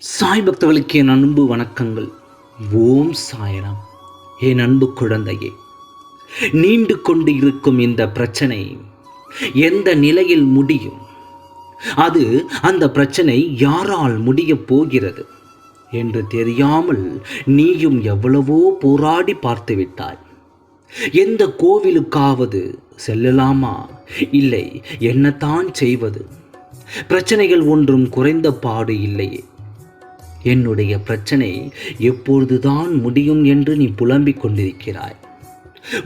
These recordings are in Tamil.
சாய் பக்தர்களுக்கு என் அன்பு வணக்கங்கள். ஓம் சாயராம். என் அன்பு குழந்தையே நீண்டு கொண்டு இருக்கும் இந்த பிரச்சனை எந்த நிலையில் முடியும்? அது அந்த பிரச்சனை யாரால் முடியப் போகிறது என்று தெரியாமல் நீயும் எவ்வளவோ போராடி பார்த்துவிட்டாய் எந்த கோவிலுக்காவது செல்லலாமா? இல்லை என்னத்தான் செய்வது? பிரச்சனைகள் ஒன்றும் குறைந்த பாடு இல்லையே. என்னுடைய பிரச்சனை எப்பொழுதுதான் முடியும் என்று நீ புலம்பிக் கொண்டிருக்கிறாய்.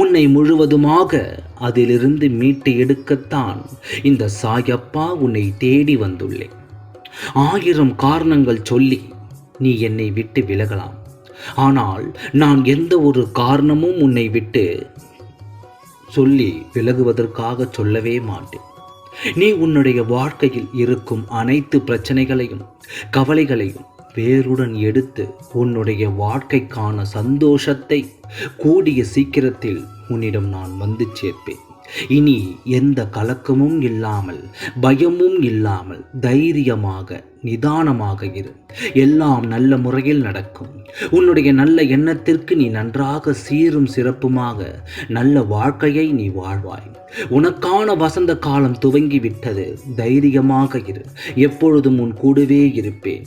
உன்னை முழுவதுமாக அதிலிருந்து மீட்டு எடுக்கத்தான் இந்த சாயப்பா உன்னை தேடி வந்துள்ளேன். ஆயிரம் காரணங்கள் சொல்லி நீ என்னை விட்டு விலகலாம். ஆனால் நான் எந்த ஒரு காரணமும் உன்னை விட்டு சொல்லி விலகுவதற்காக சொல்லவே மாட்டேன். நீ உன்னுடைய வாழ்க்கையில் இருக்கும் அனைத்து பிரச்சனைகளையும் கவலைகளையும் வேருடன் எடுத்து உன்னுடைய வாழ்க்கைக்கான சந்தோஷத்தை கூடிய சீக்கிரத்தில் உன்னிடம் நான் வந்து சேர்ப்பேன். இனி எந்த கலக்கமும் இல்லாமல் பயமும் இல்லாமல் தைரியமாக நிதானமாக இரு. எல்லாம் நல்ல முறையில் நடக்கும். உன்னுடைய நல்ல எண்ணத்திற்கு நீ நன்றாக சீரும் சிறப்புமாக நல்ல வாழ்க்கையை நீ வாழ்வாய். உனக்கான வசந்த காலம் துவங்கி விட்டது தைரியமாக இரு. எப்பொழுதும் உன் கூடவே இருப்பேன்.